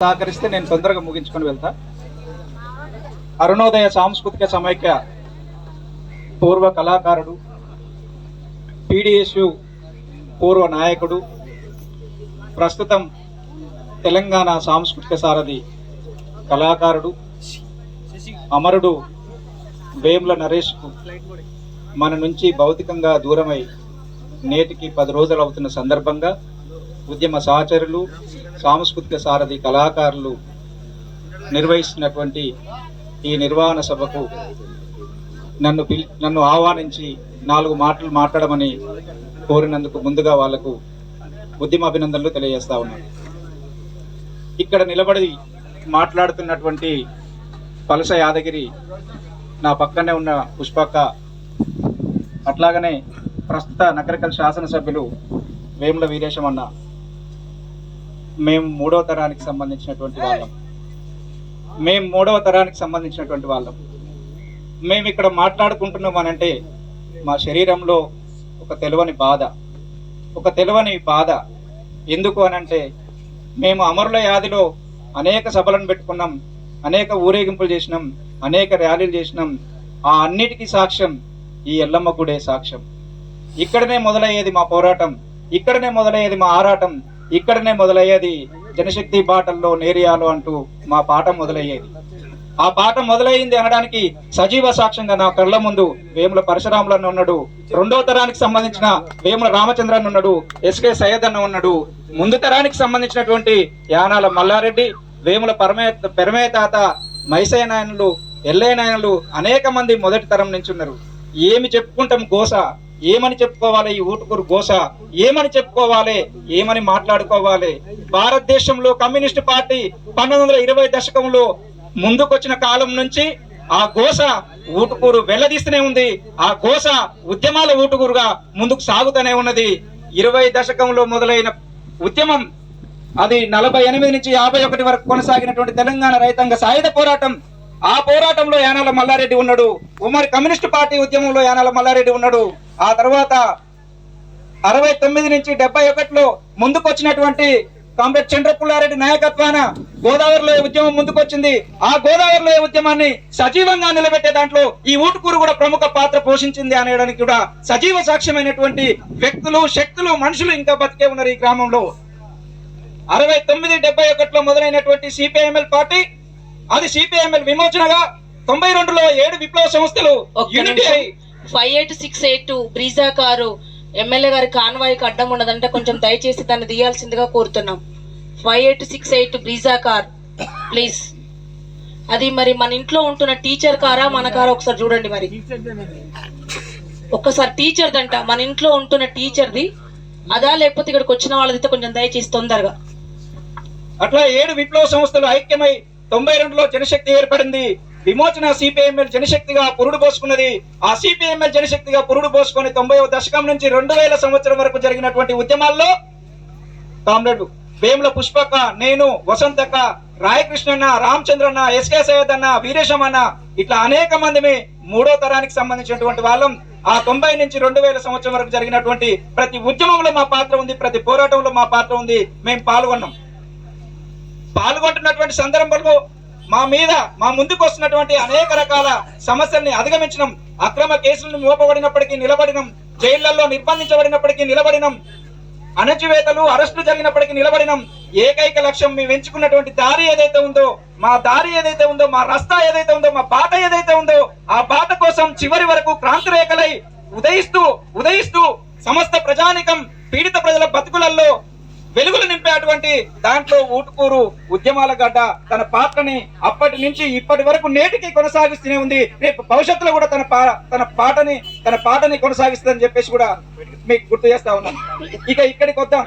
సహకరిస్తే నేను తొందరగా ముగించుకొని వెళ్తా. అరుణోదయ సాంస్కృతిక సమైక్య పూర్వ కళాకారుడు పీడిఎస్యు పూర్వ నాయకుడు ప్రస్తుతం తెలంగాణ సాంస్కృతిక సారథి కళాకారుడు అమరుడు వేముల నరేష్కు మన నుంచి భౌతికంగా దూరమై నేటికి పది రోజులు అవుతున్న సందర్భంగా ఉద్యమ సహచరులు సాంస్కృతిక సారథి కళాకారులు నిర్వహిస్తున్నటువంటి ఈ నిర్వహణ సభకు నన్ను పిలి నన్ను ఆహ్వానించి నాలుగు మాటలు మాట్లాడమని కోరినందుకు ముందుగా వాళ్ళకు ఉద్యమ అభినందనలు తెలియజేస్తా ఉన్నాను. ఇక్కడ నిలబడి మాట్లాడుతున్నటువంటి పలస యాదగిరి నా పక్కనే ఉన్న పుష్పక్క అట్లాగనే ప్రస్తుత నగరకల్ శాసనసభ్యులు వేముల వీరేశం అన్న మేము మూడవ తరానికి సంబంధించినటువంటి వాళ్ళం. మేము మూడవ తరానికి సంబంధించినటువంటి వాళ్ళం. మేము ఇక్కడ మాట్లాడుకుంటున్నాం అనంటే అంటే మా శరీరంలో ఒక తెలియని బాధ. ఒక తెలియని బాధ. ఎందుకు అని అంటే మేము అమరుల యాదిలో అనేక సభలను పెట్టుకున్నాం అనేక ఊరేగింపులు చేసినాం అనేక ర్యాలీలు చేసినాం. ఆ అన్నిటికీ సాక్ష్యం ఈ ఎల్లమ్మ గుడే సాక్ష్యం. ఇక్కడనే మొదలయ్యేది మా పోరాటం ఇక్కడనే మొదలయ్యేది మా ఆరాటం. ఇక్కడనే మొదలయ్యేది జనశక్తి బాటల్లో నేరియాలో అంటూ మా పాట మొదలయ్యేది. ఆ పాట మొదలైంది అనడానికి సజీవ సాక్ష్యంగా నా కళ్ళ ముందు వేముల పరశురాములన్న ఉన్నాడు. రెండో తరానికి సంబంధించిన వేముల రామచంద్రన్ ఉన్నాడు. ఎస్కే సయ్యద్ అన్న ఉన్నాడు. ముందు తరానికి సంబంధించినటువంటి యానాల మల్లారెడ్డి వేముల పరమే పెరమే తాత మైసయ్య నాయనులు ఎల్లయ్య నాయనులు అనేక మంది మొదటి తరం నుంచి ఉన్నారు ఏమి చెప్పుకుంటాం గోస? ఏమని చెప్పుకోవాలి ఈ ఊటుకూరు గోస? ఏమని చెప్పుకోవాలి? ఏమని మాట్లాడుకోవాలి? భారతదేశంలో కమ్యూనిస్ట్ పార్టీ పంతొమ్మిది వందల ఇరవై దశకంలో ముందుకొచ్చిన కాలం నుంచి ఆ గోస ఊటుకూరు వెల్లదీస్తూనే ఉంది. ఆ గోస ఉద్యమాల ఊటుకూరుగా ముందుకు సాగుతూనే ఉన్నది. ఇరవై దశకంలో మొదలైన ఉద్యమం అది నలభై ఎనిమిది నుంచి యాభై ఒకటి వరకు కొనసాగినటువంటి తెలంగాణ రైతాంగ సాయుధ పోరాటం ఆ పోరాటంలో యానాల మల్లారెడ్డి ఉన్నాడు. ఉమ్మడి కమ్యూనిస్ట్ పార్టీ ఉద్యమంలో యానాల మల్లారెడ్డి ఉన్నాడు. ఆ తర్వాత అరవై తొమ్మిది నుంచి డెబ్బై ఒకటిలో ముందుకొచ్చినటువంటి కామ్రేడ్ చంద్రపుల్లారెడ్డి నాయకత్వాన గోదావరిలో ఉద్యమం ముందుకొచ్చింది? ఆ గోదావరిలో ఉద్యమాన్ని సజీవంగా నిలబెట్టే దాంట్లో ఈ ఊటుకూరు కూడా ప్రముఖ పాత్ర పోషించింది అనేయడానికి కూడా సజీవ సాక్ష్యమైనటువంటి వ్యక్తులు శక్తులు మనుషులు ఇంకా బతికే ఉన్నారు ఈ గ్రామంలో. అరవై తొమ్మిది డెబ్బై ఒకటిలో మొదలైనటువంటి సిపిఐఎంఎల్ పార్టీ అది సిపిఐఎంఎల్ విమోచనగా తొంభై రెండులో ఏడు విప్లవ సంస్థలు five eight six eight Brezza car MLA గారి కాన్వాయ్కి అడ్డం ఉన్నదంటే కొంచెం దయచేసి దాన్ని తీయాల్సిందిగా కోరుతున్నాం. Five eight six eight Brezza car please. అది మరి మన ఇంట్లో ఉంటున్న టీచర్ కారా మన కారా ఒకసారి చూడండి మరి. ఒక్కసారి టీచర్ దంట మన ఇంట్లో ఉంటున్న టీచర్ది అదా లేకపోతే ఇక్కడికి వచ్చిన వాళ్ళది కొంచెం దయచేసి తొందరగా. అట్లా ఏడు విప్లవ సంస్థలు ఐక్యమై తొంభై రెండులో జనశక్తి ఏర్పడింది. విమోచన సిపిఎంఎల్ జనశక్తిగా పురుడు పోసుకున్నది. ఆ సిపిఎంఎల్ జనశక్తిగా పురుడు పోసుకొని తొంభై దశకం నుంచి రెండు వేల సంవత్సరం వరకు జరిగినటువంటి ఉద్యమాల్లో కామ్రేడ్ వేముల పుష్పక నేను వసంతక్క రాయకృష్ణన్న రామచంద్రన్న ఎస్కే సయ్యద్ అన్న వీరేశం అన్న ఇట్లా అనేక మంది మూడో తరానికి సంబంధించినటువంటి వాళ్ళం. ఆ తొంభై నుంచి రెండు వేల సంవత్సరం వరకు జరిగినటువంటి ప్రతి ఉద్యమంలో మా పాత్ర ఉంది ప్రతి పోరాటంలో మా పాత్ర ఉంది. మేము పాల్గొన్నాం. పాల్గొంటున్నటువంటి సందర్భంలో మా మీద మా ముందుకు వస్తున్నటువంటి అనేక రకాల సమస్యల్ని అధిగమించడం అక్రమ కేసులను మోపబడినప్పటికీ నిలబడినం. జైళ్ళలో నిర్బంధించబడినప్పటికీ నిలబడినం. అణచివేతలు అరెస్టులు జరిగినప్పటికీ నిలబడినం. ఏకైక లక్ష్యం మేము ఎంచుకున్నటువంటి దారి ఏదైతే ఉందో మా దారి ఏదైతే ఉందో మా రస్తా ఏదైతే ఉందో మా బాట ఏదైతే ఉందో ఆ బాట కోసం చివరి వరకు క్రాంతి రేఖలై ఉదయిస్తూ ఉదయిస్తూ సమస్త ప్రజానికం పీడిత ప్రజల బతుకులలో వెలుగులు నింపేటువంటి దాంట్లో ఊటుకూరు ఉద్యమాల గడ్డ తన పాత్రని అప్పటి నుంచి ఇప్పటి వరకు నేటికి కొనసాగిస్తూనే ఉంది. రేపు భవిష్యత్తులో కూడా తన పా తన పాటని తన పాటని కొనసాగిస్తుందని చెప్పేసి కూడా మీకు గుర్తు చేస్తా ఉన్నాం. ఇక ఇక్కడికి వద్దాం.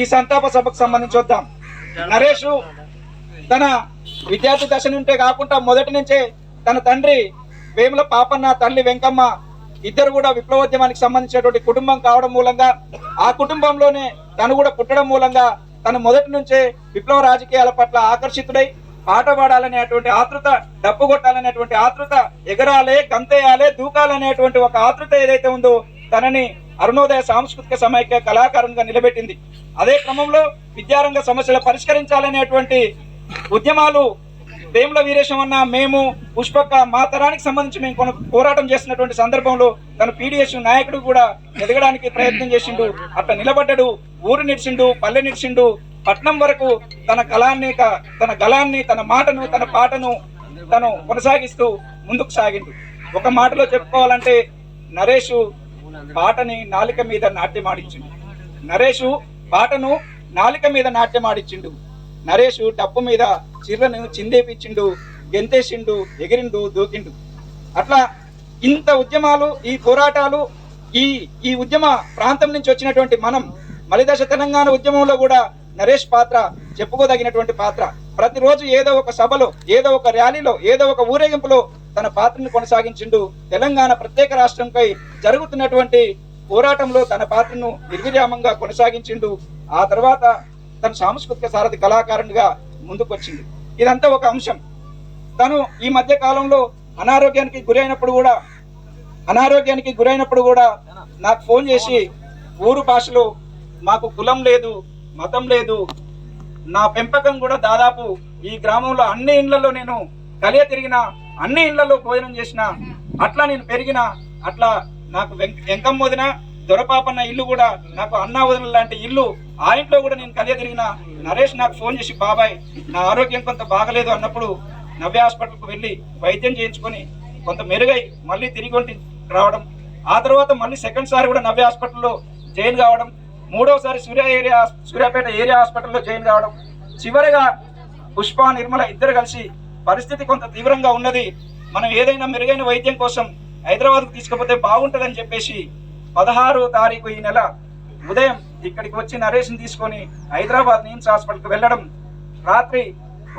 ఈ సంతాప సభకు సంబంధించి వద్దాం. నరేష్ తన విద్యార్థి దశ నుంటే కాకుండా మొదటి నుంచే తన తండ్రి వేముల పాపన్న తల్లి వెంకమ్మ ఇద్దరు కూడా విప్లవోద్యమానికి సంబంధించినటువంటి కుటుంబం కావడం మూలంగా ఆ కుటుంబంలోనే తను కూడా పుట్టడం మూలంగా తను మొదటి నుంచే విప్లవ రాజకీయాల పట్ల ఆకర్షితుడై పాట పాడాలనేటువంటి ఆతృత డప్పు కొట్టాలనేటువంటి ఆతృత ఎగరాలే గంతేయాలే దూకాలనేటువంటి ఒక ఆతృత ఏదైతే ఉందో తనని అరుణోదయ సాంస్కృతిక సమైక్య కళాకారునిగా నిలబెట్టింది. అదే క్రమంలో విద్యారంగ సమస్యలు పరిష్కరించాలనేటువంటి ఉద్యమాలు వేముల వీరేశం అన్న మేము పుష్పక్క మా తరానికి సంబంధించి మేము కొన పోరాటం చేసినటువంటి సందర్భంలో తన పీడిఎస్ నాయకుడు కూడా ఎదగడానికి ప్రయత్నం చేసిండు. అట్లా నిలబడ్డాడు ఊరు నిడిచిండు పల్లె నిడిచిండు. పట్నం వరకు తన కళాన్ని తన గలాన్ని తన మాటను తన పాటను తను కొనసాగిస్తూ ముందుకు సాగిండు. ఒక మాటలో చెప్పుకోవాలంటే నరేషు పాటని నాలిక మీద నాట్యమాడించిండు నరేషు పాటను నాలిక మీద నాట్యమాడించిండు నరేష్ డప్పు మీద చిర్రను చిందేపించిండు గెంతేసిండు ఎగిరిండు దూకిండు. అట్లా ఇంత ఉద్యమాలు ఈ పోరాటాలు ఈ ఈ ఉద్యమ ప్రాంతం నుంచి వచ్చినటువంటి మనం మలిదశ తెలంగాణ ఉద్యమంలో కూడా నరేష్ పాత్ర చెప్పుకోదగినటువంటి పాత్ర. ప్రతిరోజు ఏదో ఒక సభలో ఏదో ఒక ర్యాలీలో ఏదో ఒక ఊరేగింపులో తన పాత్రను కొనసాగించిండు తెలంగాణ ప్రత్యేక రాష్ట్రంపై జరుగుతున్నటువంటి పోరాటంలో తన పాత్రను నిర్విరామంగా కొనసాగించిండు. ఆ తర్వాత తన సాంస్కృతిక సారథి కళాకారునిగా ముందుకొచ్చింది. ఇదంతా ఒక అంశం. తను ఈ మధ్య కాలంలో అనారోగ్యానికి గురైనప్పుడు కూడా అనారోగ్యానికి గురైనప్పుడు కూడా నాకు ఫోన్ చేసి ఊరు భాషలో మాకు కులం లేదు మతం లేదు నా పెంపకం కూడా దాదాపు ఈ గ్రామంలో అన్ని ఇండ్లలో నేను కలియ తిరిగిన అన్ని ఇండ్లలో భోజనం చేసిన అట్లా నేను పెరిగిన అట్లా నాకు వెంక వెంకం వదిన దొరపాపన్న ఇల్లు కూడా నాకు అన్నావదన లాంటి ఇల్లు ఆ ఇంట్లో కూడా నేను కలియ తిరిగిన నరేష్ నాకు ఫోన్ చేసి బాబాయ్ నా ఆరోగ్యం కొంత బాగలేదు అన్నప్పుడు నవ్య హాస్పిటల్కి వెళ్ళి వైద్యం చేయించుకొని కొంత మెరుగై మళ్ళీ తిరిగి ఒంటి రావడం ఆ తర్వాత మళ్ళీ సెకండ్ సారి కూడా నవ్య హాస్పిటల్లో జైన్ కావడం మూడవసారి సూర్య ఏరియా సూర్యాపేట ఏరియా హాస్పిటల్లో జైన్ కావడం చివరిగా పుష్ప నిర్మల ఇద్దరు కలిసి పరిస్థితి కొంత తీవ్రంగా ఉన్నది. మనం ఏదైనా మెరుగైన వైద్యం కోసం హైదరాబాద్కు తీసుకుపోతే బాగుంటుందని చెప్పేసి పదహారో తారీఖు ఈ నెల ఉదయం ఇక్కడికి వచ్చి నరేష్ని తీసుకొని హైదరాబాద్ నిమ్స్ హాస్పిటల్కి వెళ్ళడం రాత్రి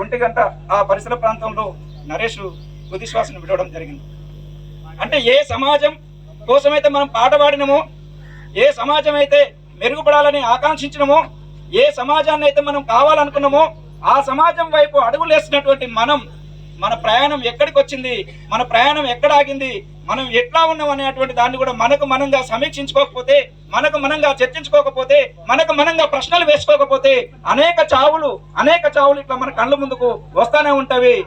ఒంటి గంట ఆ పరిసర ప్రాంతంలో నరేష్ తుదిశ్వాసను విడవడం జరిగింది. అంటే ఏ సమాజం కోసమైతే మనం పాట పాడినమో ఏ సమాజం అయితే మెరుగుపడాలని ఆకాంక్షించినమో ఏ సమాజాన్ని అయితే మనం కావాలనుకున్నామో ఆ సమాజం వైపు అడుగులేసినటువంటి మనం మన ప్రయాణం ఎక్కడికి వచ్చింది? మన ప్రయాణం ఎక్కడ ఆగింది? మనం ఎట్లా ఉన్నాం అనేటువంటి దాన్ని కూడా మనకు మనంగా సమీక్షించుకోకపోతే మనకు మనంగా చర్చించుకోకపోతే మనకు మనంగా ప్రశ్నలు వేసుకోకపోతే అనేక చావులు అనేక చావులు ఇట్లా మన కళ్ళ ముందుకు వస్తానే ఉంటవి.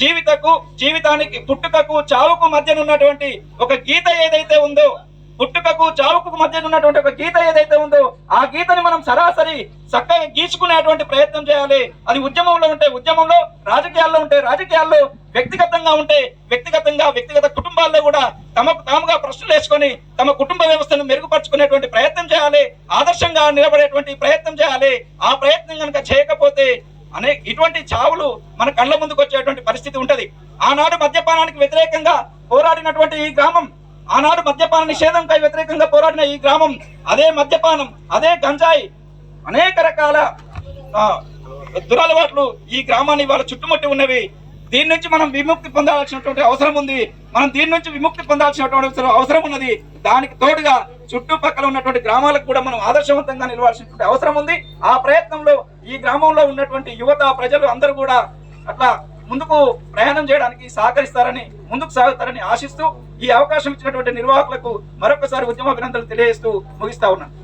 జీవితకు జీవితానికి పుట్టుకకు చావుకు మధ్యన ఉన్నటువంటి ఒక గీత ఏదైతే ఉందో పుట్టుకకు చావుకు మధ్య ఉన్నటువంటి ఒక గీత ఏదైతే ఉందో ఆ గీతని మనం సరాసరి చక్కగా గీచుకునేటువంటి ప్రయత్నం చేయాలి. అది ఉద్యమంలో ఉంటే ఉద్యమంలో రాజకీయాల్లో ఉంటే రాజకీయాల్లో వ్యక్తిగతంగా ఉంటే వ్యక్తిగతంగా వ్యక్తిగత కుటుంబాల్లో కూడా తమకు తాముగా ప్రశ్నలు వేసుకొని తమ కుటుంబ వ్యవస్థను మెరుగుపరుచుకునేటువంటి ప్రయత్నం చేయాలి. ఆదర్శంగా నిలబడేటువంటి ప్రయత్నం చేయాలి. ఆ ప్రయత్నం కనుక చేయకపోతే అనే ఇటువంటి చావులు మన కళ్ళ ముందుకు వచ్చేటువంటి పరిస్థితి ఉంటది. ఆనాడు మద్యపానానికి వ్యతిరేకంగా పోరాడినటువంటి ఈ గ్రామం ఆనాడు మద్యపాన నిషేధంపై వ్యతిరేకంగా పోరాడిన ఈ గ్రామం అదే మద్యపానం అదే గంజాయి అనేక రకాల దురలవాట్లు ఈ గ్రామాన్ని వాళ్ళ చుట్టుముట్టి ఉన్నవి. దీని నుంచి మనం విముక్తి పొందాల్సినటువంటి అవసరం ఉంది. మనం దీని నుంచి విముక్తి పొందాల్సినటువంటి అవసరం ఉన్నది. దానికి తోడుగా చుట్టుపక్కల ఉన్నటువంటి గ్రామాలకు కూడా మనం ఆదర్శవంతంగా నిలవాల్సినటువంటి అవసరం ఉంది. ఆ ప్రయత్నంలో ఈ గ్రామంలో ఉన్నటువంటి యువత ప్రజలు అందరూ కూడా అట్లా ముందుకు ప్రయాణం చేయడానికి సహకరిస్తారని ముందుకు సాగుతారని ఆశిస్తూ ఈ అవకాశం ఇచ్చినటువంటి నిర్వాహకులకు మరొకసారి ఉద్యమ అభినందనలు తెలియజేస్తూ ముగిస్తా ఉన్నాను.